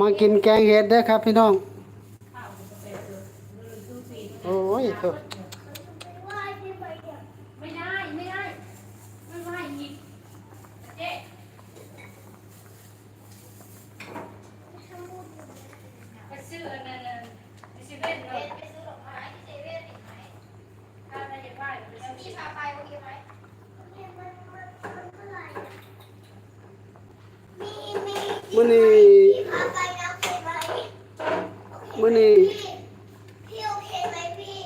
มากินแกงเห็ดเด้ครับพี่น้อง โอ้ยโถ่ไม่ได้ ไม่ได้ ไม่ไหวอีกเจ๊ไปซื้ออันนั้นน่ะไปซื้อเล่นเลยถ้าไม่ได้ไหวไปซื้อมื้อนี้มื้อนี้ พี่โอเคไหมพี่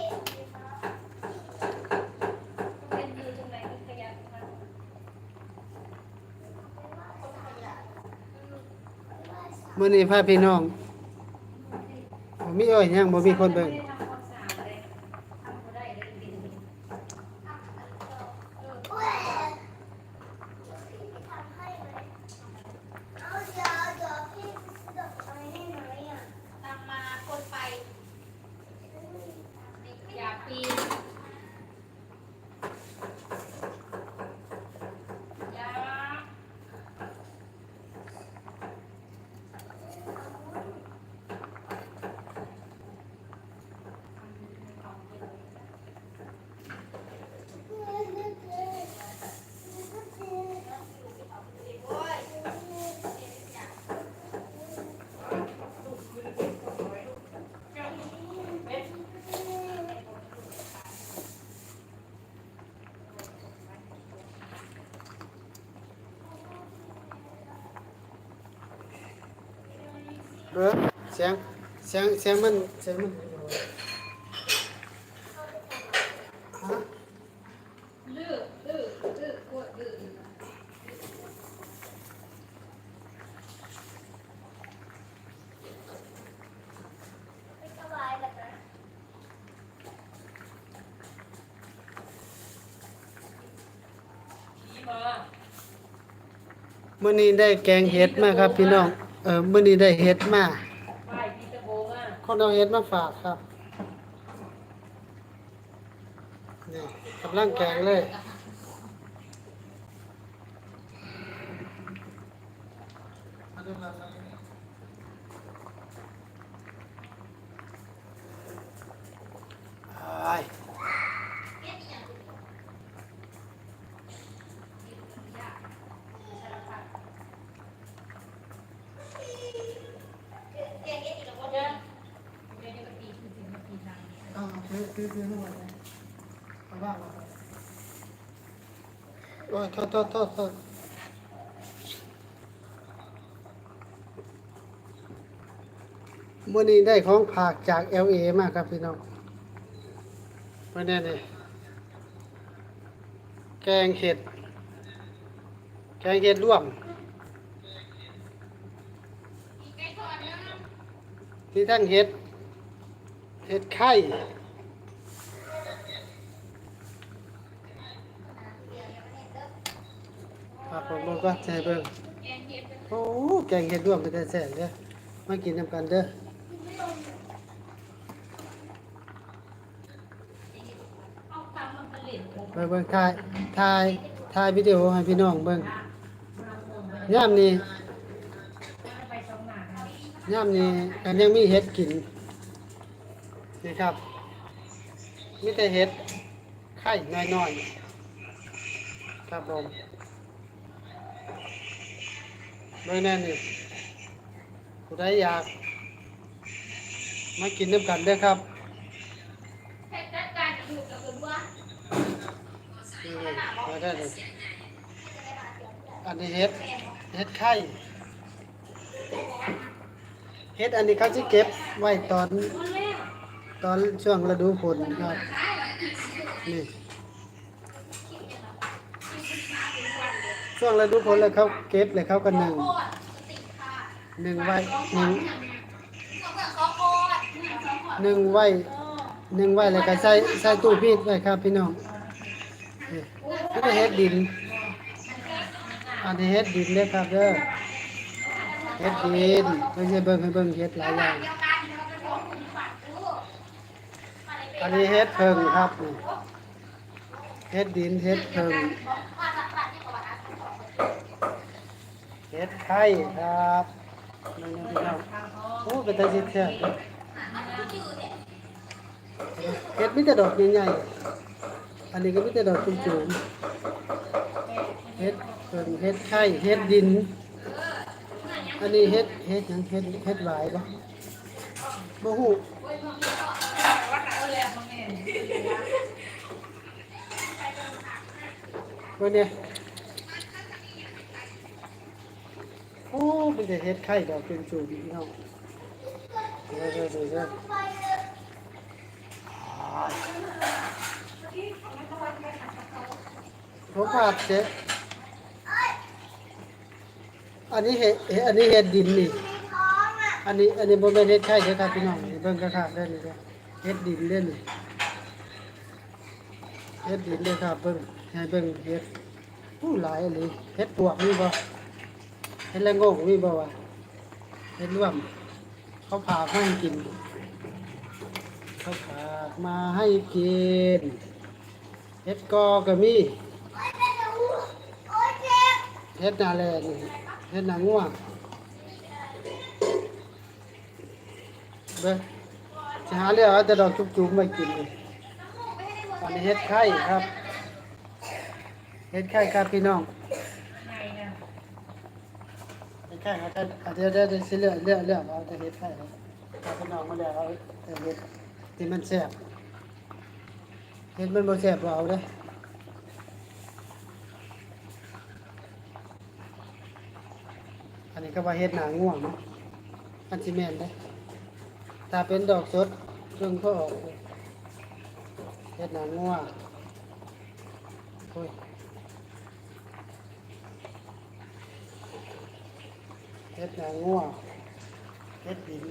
เป็นอยู่ตรงไหนก็ขยันมา มื่อนี้พาพี่น้องบ่มีอ้อยยังบ่มีคนเบิ่ง ไม่ได้ทำความสะอาดเลยทำบ่ได้เลยกิน เว้ยพี่ทำให้ไหมเอาเดี๋ยวเดี๋ยวพี่ดอกไม้ให้หน่อยอะ ตามมาคนไปอย่าปีนอย่า เอเสียงเสียงเสียงมันเสียงมันฮะดื้อดื้อดื้อกวดื้อไม่สบายแบบนั้นผีมามื้อนี้ได้แกงเห็ดมาครับพี่น้อง เออมื่อนี้ได้เห็ดมาคนเอาเห็ดมาฝากครับ นี่กำลังแกงเลย เอาคือคือคือทั้งหมดเลยเอาบ้างเอาบ้างโอ้ยโทษโทษโทษโทษมื่อนี้ได้ของผากจาก LA มากครับพี่น้องเมาแน่เลยแกงเห็ด แกงเห็ดร่วมมีทั้งเห็ด เห็ดไข่ ครับผมบอกว่าใจเบิ่งโอ้แกงเห็ดร่วมเป็นแต่แสนเด้อมากินนำกันเด้อไปเบิ่งถ่ายถ่ายถ่ายวิดีโอให้พี่น้องเบิ่งยามนี้ไปสองหน้ากันยามนี้กันยังมีเห็ดกินนี่ครับมีแต่เห็ดไข่น้อยๆครับผม เบิ่งแน่นี่ผู้ใดอยาก มากินน้ำกันเด้อครับเพชรจัดการอยู่กับคุณว่านี่มาได้เลยอันนี้เห็ดเห็ดไข่เห็ดอันนี้เขาจะเก็บไว้ตอนมันแม่ตอนช่วงฤดูฝนครับนี่ ช่วงฤดูฝนแล้วเขาเก็บเลยเขาก็หนึ่งหนึ่งไว้หนึ่งหนึ่งไว้หนึ่งไว้แล้วก็ใส่ใส่ตู้พีดไว้ครับพี่น้องนี่นี่เป็เฮ็ดดิน อันนี้เฮ็ดดินเด้อครับเด้อเฮ็ดดินไม่ใช่เบิ่งให้เบิ่งเฮ็ดหลายอย่างอันนี้เฮ็ดเพิงครับเฮ็ดดินเฮ็ดเพิง เฮ็ดไข่ครับนี่นะพี่น้องโอ้เป็นตาสิแท้เด้อเฮ็ดมีแต่ดอกใหญ่ๆอันนี้ก็มีแต่ดอกจุ่มๆเฮ็ดเพิ่นเฮ็ดไข่เฮ็ดดิน อันนี้เฮ็ดเฮ็ดหยังเฮ็ดเฮ็ดหวายบ่บ่ฮู้วันนี้โอ้ เป็นแต่เฮ็ดไข่ดอกจุ่มๆพี่น้องเดี๋ยวเดี๋ยวเดี๋ยวผมผัดเจ๊อันนี้เห็ดอันนี้เห็ดดินนี่ อันนี้อันนี้บ่แม่นเห็ดไข่เด้อครับพี่น้องเบิ่งกระขาดเด้อนี่เด้อเห็ดดินเด้อนี่เห็ดดินเด้อครับเบิ่งให้เบิ่งเห็ดอู้หลายเลยเห็ดปวกมีบ่ เห็ดละโงกมีบ่วะเห็ดร่วม เขาผ่ามาให้กิน เขาผ่ามาให้กินเห็ดกอก็มีเฮ็ดนาแลนี่เฮ็ดนาง่วงเบ้อจะหาเรื่องเอาแต่ดอกจุ๊บๆมากินนี่อันนี้เฮ็ดไข่ครับ เฮ็ดไข่ครับพี่น้อง เฮ็ดไข่ครับอะเดี๋ยวเดี๋ยวเดี๋ยวสิเลือกเลือกเลือกเอาแต่เฮ็ดไข่ครับเอาพี่น้องมาเลือกเอาแต่เฮ็ดที่มันแซ่บเฮ็ดมันบ่แซ่บบ่เอาเด้อันนี้ก็ว่าเฮ็ดหนาง่วงนะอันสิแม่นเด้ถ้าเป็นดอกสดเพิ่งก็ออกเลยเฮ็ดหนาง่วงโอ้ย ฮ็ดหนาง่วเฮ็ดดิน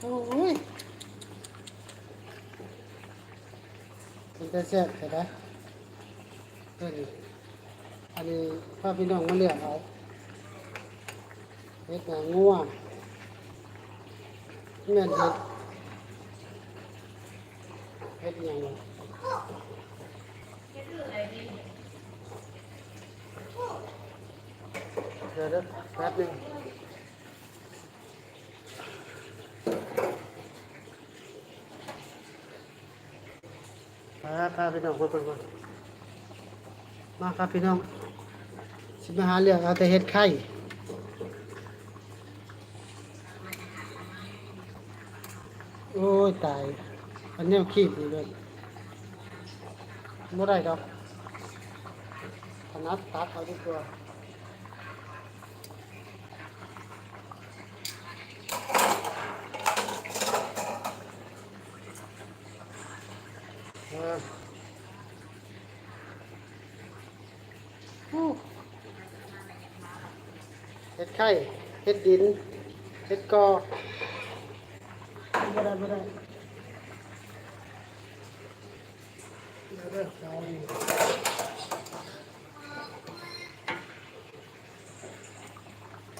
โอ้ยมันจะแซ่บใช่ไหมเออนี่อันนี้พ่อพี่น้องมาเลือกเอาเฮ็ดหนังงัวแม่นเฮ็ดเฮ็ดยังวะ เดี๋ยวเด้อแป๊บนึงพาพาพี่น้องคนคนมาครับพี่น้องสิมาหาเรื่องเอาแต่เฮ็ดไข่โอ้ยตาย อันนี้ขีดนี่เลย ไม่ได้ดอกถนัดตัดเอาดีกว่าเอออู้เฮ็ดไข่เฮ็ดดินเฮ็ดกอไม่ได้ไม่ได้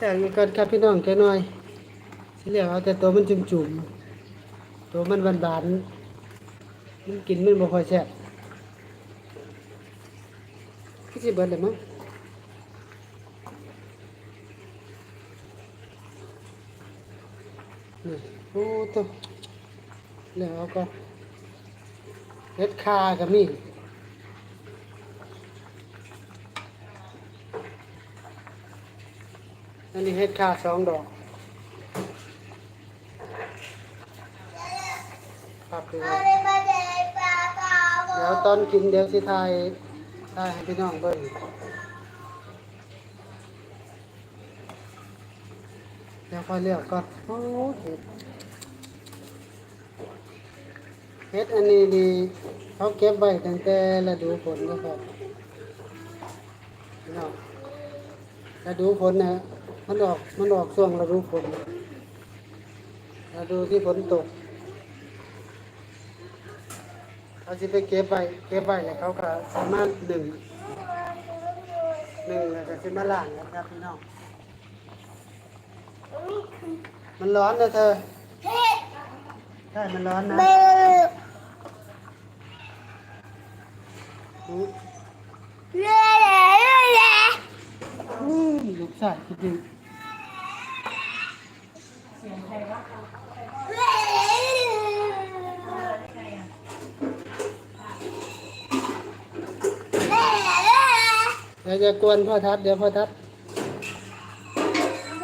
แต่งกันครับพี่น้องแค่น้อยสิเหลือเอาแต่ตัวมันจุ่มๆตัวมันบานๆมันกินมันบ่ค่อยแซ่บคือสิเบิดเลยมั้งนี่โอ้ตัวเหลือเอาก็เฮ็ดคากับนี่ นนี้เฮ็ดค่าสองดอกครับพี่น้องเดี๋ยวตอนกินเดี๋ยวสิทายทายให้พี่น้องเบิ่งเดี๋ยวค่อยเลือกก่อนโอ้เห็ดเห็ดอันนี้ดีเขาเก็บไว้ตั้งแต่ฤดูฝนนะครับพี่น้องฤดูฝนนะ มันออกมันออกช่วงฤดูฝนฤดูที่ฝนตกเขาจะไปเก็บไปเก็บไปเนี่ยเขาก็สามารถหนึ่งหนึ่งแล้วก็จะมาล้างนะครับพี่น้องมันร้อนนะเธอเฮ็ดใช่มันร้อนนะเบลมอืมเล่เล่เล่อืมลูกชายคิดดี เสียงใครวะ เล่ใครอะเล่เล่เดี๋ยวจะกวนพ่อทัดเดี๋ยวพ่อทัด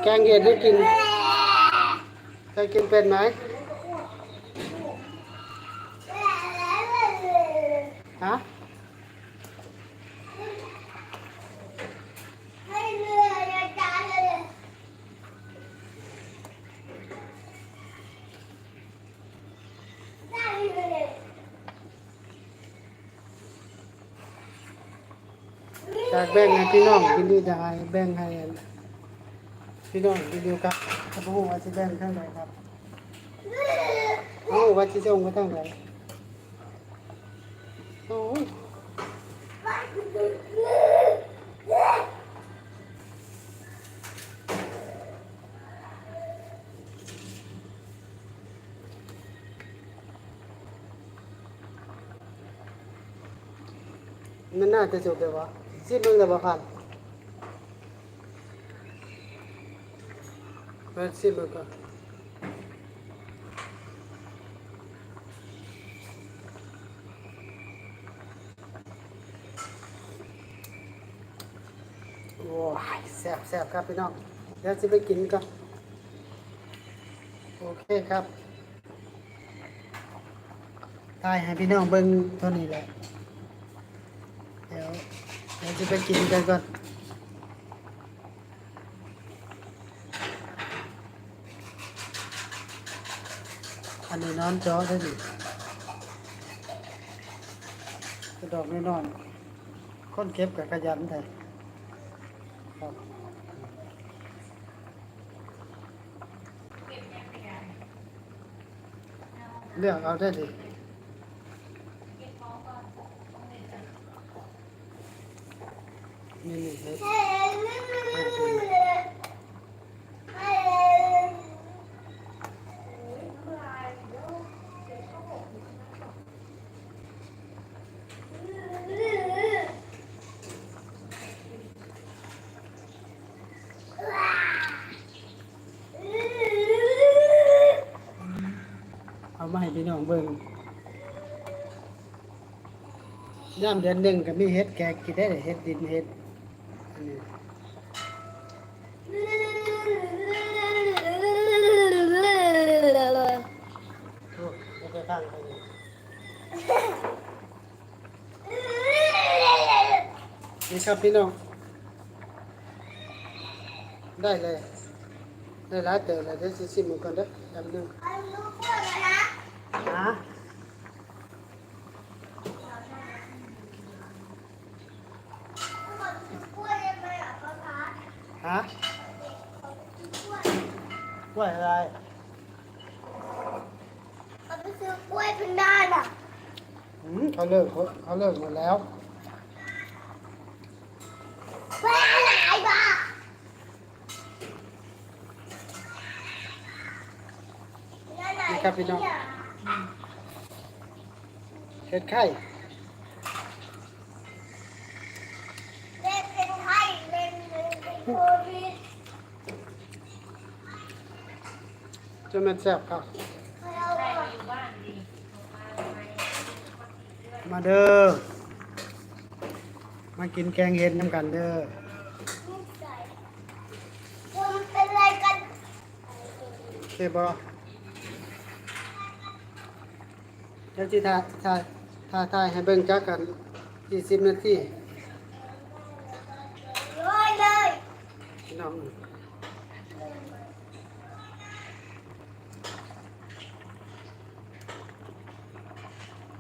แกงเห็ดให้กินเคยกินเป็นไหมฮะ ให้เรือนะจ๊ะเลยได้เลย จาก แบ่งให้พี่น้องกินดีได้แบ่งให้พี่น้องกินดีครับถ้าพูดว่าจะแบ่งเท่าไหร่ครับโอ้ว่าจะส่งไปเท่าไหร่โอ้ยมันน่าจะจบเลยวะ สิมึงแต่บ่ผ่านมาสิมึงก่อนว้ายแซ่บแซ่บครับพี่น้องเดี๋ยวจะไปกินกันโอเคครับตายให้พี่น้องเบิ่งเท่านี้แหละ จะไปกินกันก่อนอันนี้นอนจอได้ดิกระดอกไม่นอนคนเก็บกับขยันแต่ครับเลือกเอาได้ดินี่นี่เฮ็ด เอามาให้พี่น้อง เบิ่งย่ามเดือนหนึ่งก็มีเฮ็ดแกงกินได้เฮ็ดดินเฮ็ดอันนี้โอ้ยบ่ไปทางไปนี่นี่ครับพี่น้องได้เลยได้หลายเติบเลยเดี๋ยวสิชิมมันก่อนเด้อแป๊บหนึ่ง ฮะฮะกล้วยอะไรเอาไปซื้อกล้วยพันด้านอะอืมเขาเลิกเขาเขาเลิกหมดแล้วกล้วยอะไรบ้านี่ครับพี่น้อง เฮ็ดไข่เล่นเป็นไข้เล่นเป็นโควิดจนมันแซ่บครับเราใครก็อยู่บ้านดีออกมาทำไมมาเด้อ มากินแกงเห็ดน้ำกันเด้อ ไม่ใส่คุณเป็นอะไรกันโอเคบ่เดี๋ยวสิถ่ายถ่าย ถ่ายถ่ายให้เบิ่งจักกัน20นาทีเลยเลยพี่น้อง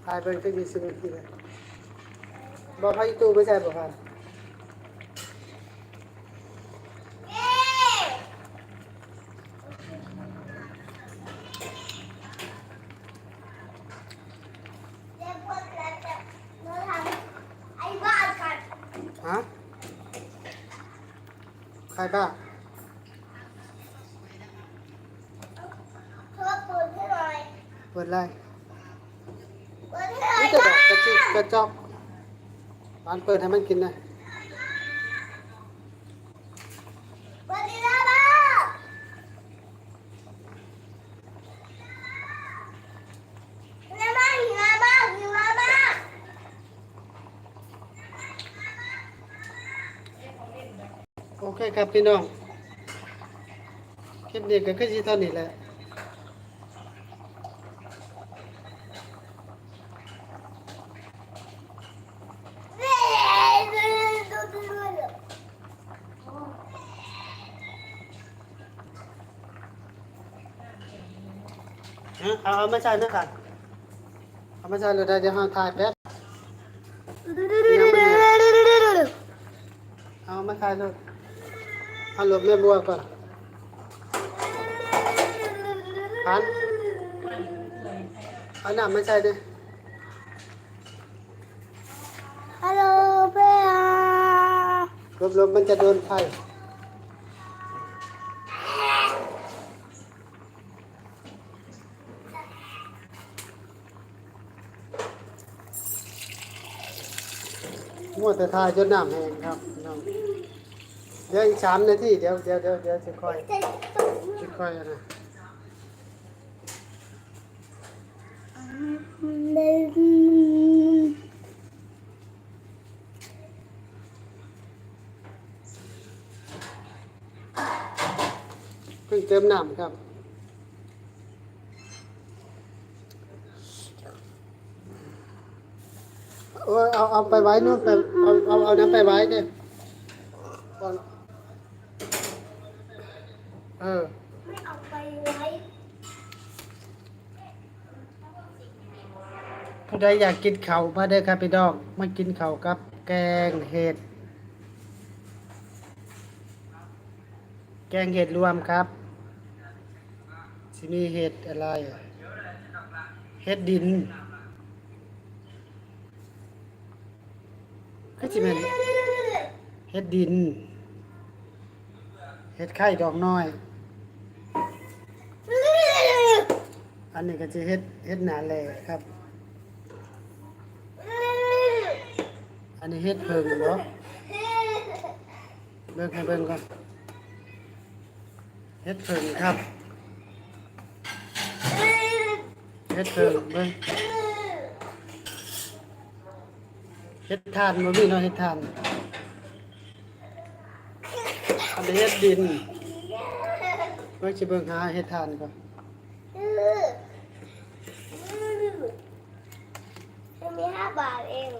ถ่ายเบิ่งจัก20นาทีเลยบ่พาอีตู้ไปใส่บ่ครับเย้เดี๋ยวพวกเราจะมาทำไอ้บ้านกัน ฮะ ใครบ้างเพื่อเปิดให้หน่อยเปิดไล่เปิดให้หน่อยนี่จะดจ้าอกกระจิกกระจอกบ้านเปิดให้มันกินนะ วันนี้นะบ้าน้ำมันหิวมากหิวมาก โอเคครับพี่น้อง คลิปนี้ก็คือสิเท่านี้แหละเฮ้ยดูดูดูดูฮะเอาเอามาใช้นะกันเอามาใช้เลยได้เดี๋ยวเราถ่ายแป๊บเอามาถ่ายเลย เอาหลบแม่บัวก่อนพันเอาหน้ามาใช้ดิฮัลโหลเพื่อนหลบหลบมันจะโดนไฟมัวแต่ทายจนน้ำแห้งครับพี่น้อง เดี๋ยวอีกสามนาทีเดี๋ยวเดี๋ยวเดี๋ยวเดี๋ยวจะค่อยจะค่อยนะเพิ่งเติมน้ำครับเอาเอาไปไว้นู่นไปเอาเอาเอาน้ำไปไว้เนี่ย เออ ไม่เอาไปไว้ผู้ใดอยากกินเขาวมาเด้อครับพี่น้องมากินเขาวกับแกงเห็ด แกงเห็ดรวมครับสิมีเห็ดอะไรอะเห็ดดินก็จะเป็นเห็ดดิน เห็ดไข่ดอกน้อย อันนี้ก็จะเห็ดเห็ดหนาแหล่ครับ อันนี้เห็ดเพิงเนาะเบิ่งให้เบิ่งก่อนเห็ดเพิงครับเห็ดเพิงเบิ่งเห็ดทานบ่มีเนาะเห็ดทาน อันนี้เห็ดดินเบิ่งสิเบิ่งหาเห็ดทานก่อนมีห้าบาทเอง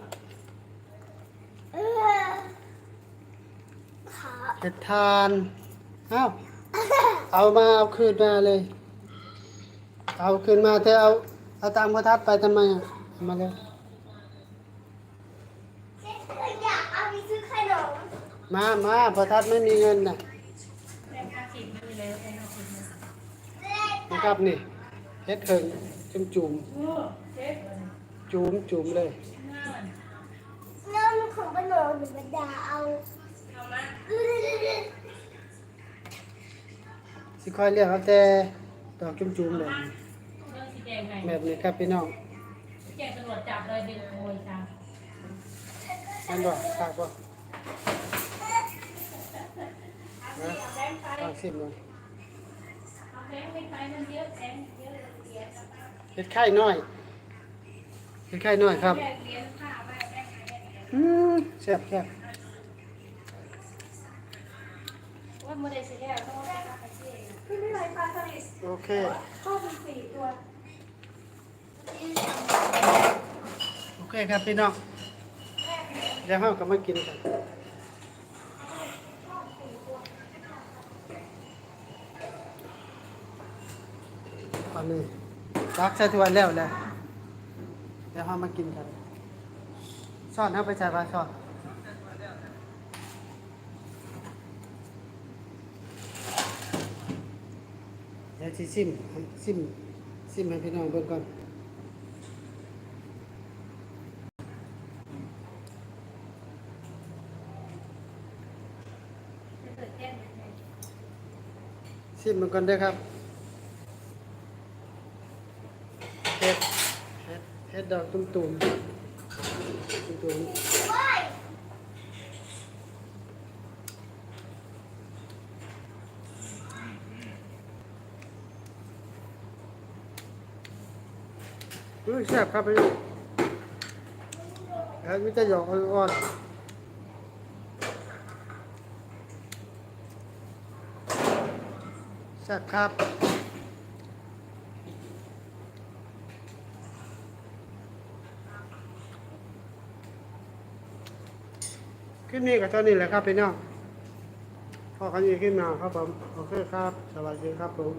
เออขาเห็ดทานเอ้าเอามาเอาคืนมาเลย เอาคืนมาเธอเอาเอาตามกระทัดไปทำไมมาเลยากเอาไปซื้อขน มมามาพอทัดไม่มีเงินน่ะแม่ค้าขีดไม่มีเลยแม่ค้าขีดมานะครับนี่เฮ็ดเถิงจุ่มจุ่มโอ้เจ๊ก่อนจุ่มจุ่มเลยง่ายน้ำของขนมหรือมันดาเอาเอามาสิคอยเรียกเอาแต่ดอกจุ่มจุ่มเลยเรื่องสีแดงไงแบบนี้ครับพี่น้องแจ้งตำรวจจับเลยดึงขโมยจ้าอันบ่ฝากบ่ นะแบงค์ไปลองชิมดูเอาแบงค์ไปไปมันเยอะแบงค์เยอะเสียจะตั้งเฮ็ดไข่น้อยเฮ็ดไข่น้อยครับแบงค์เรียนค่าไว้แบงค์ไหนแบงค์ไหนอืมแซ่บแซ่บว่าโมเดลสีแดงต้องว่าไปเจ๊พี่ไม่ไหวปลาสลิดโอเคเข้าเป็นสี่ตัวโอเคครับพี่น้องเดี๋ยวเฮาก็มากินกัน ตอนนี้รักใส่ถ้วยแล้วแหละเดี๋ยวเฮามากินกันซ่อนเฮาไปใส่ปลาซ่อนเดี๋ยวสิซิมซิมซิมให้พี่น้องเบิ่งก่อนชิมมันก่อนเด้อครับ ดอกตุ่มตุ่มตุ่มตุ่มรู้แซ่บครับพี่แล้วมิจะหยอกอ่อนแซ่บครับ ลิปนี้ก็เท่านี้แหละครับพี่น้องพอกันอีกขึ้นมาครับผม โอเคครับ สวัสดีครับผม